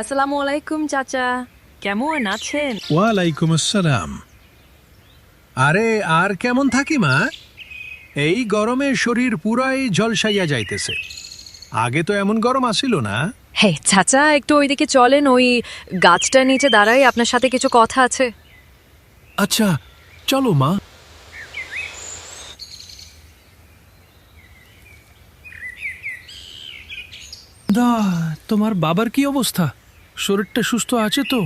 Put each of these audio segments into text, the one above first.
আসসালামু আলাইকুম চাচা কেমন আছেন ওয়ালাইকুম আসসালাম আরে আর কেমন থাকি মা? এই গরমে শরীর পুরাই জলসাইয়া যাইতেছে। আগে তো এমন গরম আসিল না। হে চাচা একটু ওইদিকে চলেন ওই গাছটার নিচে দাঁড়াই আপনার সাথে কিছু কথা আছে। আচ্ছা চলো মা। দা তোমার বাবার কি অবস্থা? শরীরটা সুস্থ আছে তো?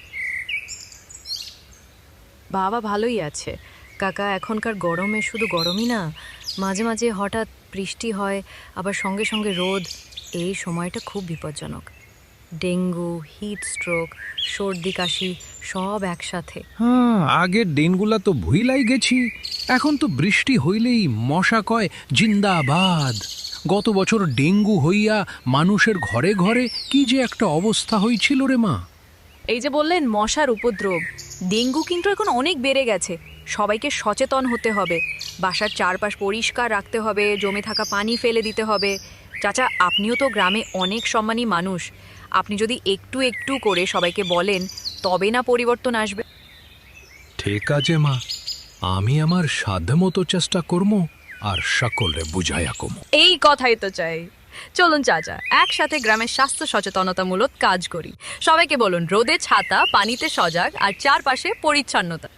বাবা ভালোই আছে। কাকা এখনকার গরমে শুধু গরমই না মাঝে মাঝে হঠাৎ বৃষ্টি হয় আবার সঙ্গে সঙ্গে রোদ এই সময়টা খুব বিপজ্জনক। ডেঙ্গু হিট স্ট্রোক সর্দি কাশি সব একসাথে। হ্যাঁ আগের দিনগুলা তো ভুইলাই গেছি। এখন তো বৃষ্টি হইলেই মশা কয় জিন্দাবাদ। গত বছর ডেঙ্গু হইয়া মানুষের ঘরে ঘরে কি যে একটা অবস্থা হয়েছিল রে মা। এই যে বললেন মশার উপদ্রব ডেঙ্গু কিন্তু এখন অনেক বেড়ে গেছে। সবাইকে সচেতন হতে হবে। বাসার চারপাশ পরিষ্কার রাখতে হবে জমে থাকা পানি ফেলে দিতে হবে। চাচা আপনিও তো গ্রামে অনেক সম্মানী মানুষ। আপনি যদি একটু একটু করে সবাইকে বলেন তবে না পরিবর্তন আসবে। ঠিক আছে মা। আমি আমার সাধ্যমতো চেষ্টা করব আর সকলে বুঝাইয়া কম এই কথাই তো চাই। চলুন চাচা একসাথে গ্রামের স্বাস্থ্য সচেতনতামূলক কাজ করি। সবাইকে বলুন, রোদে ছাতা, পানিতে সজাগ, আর চারপাশে পরিচ্ছন্নতা।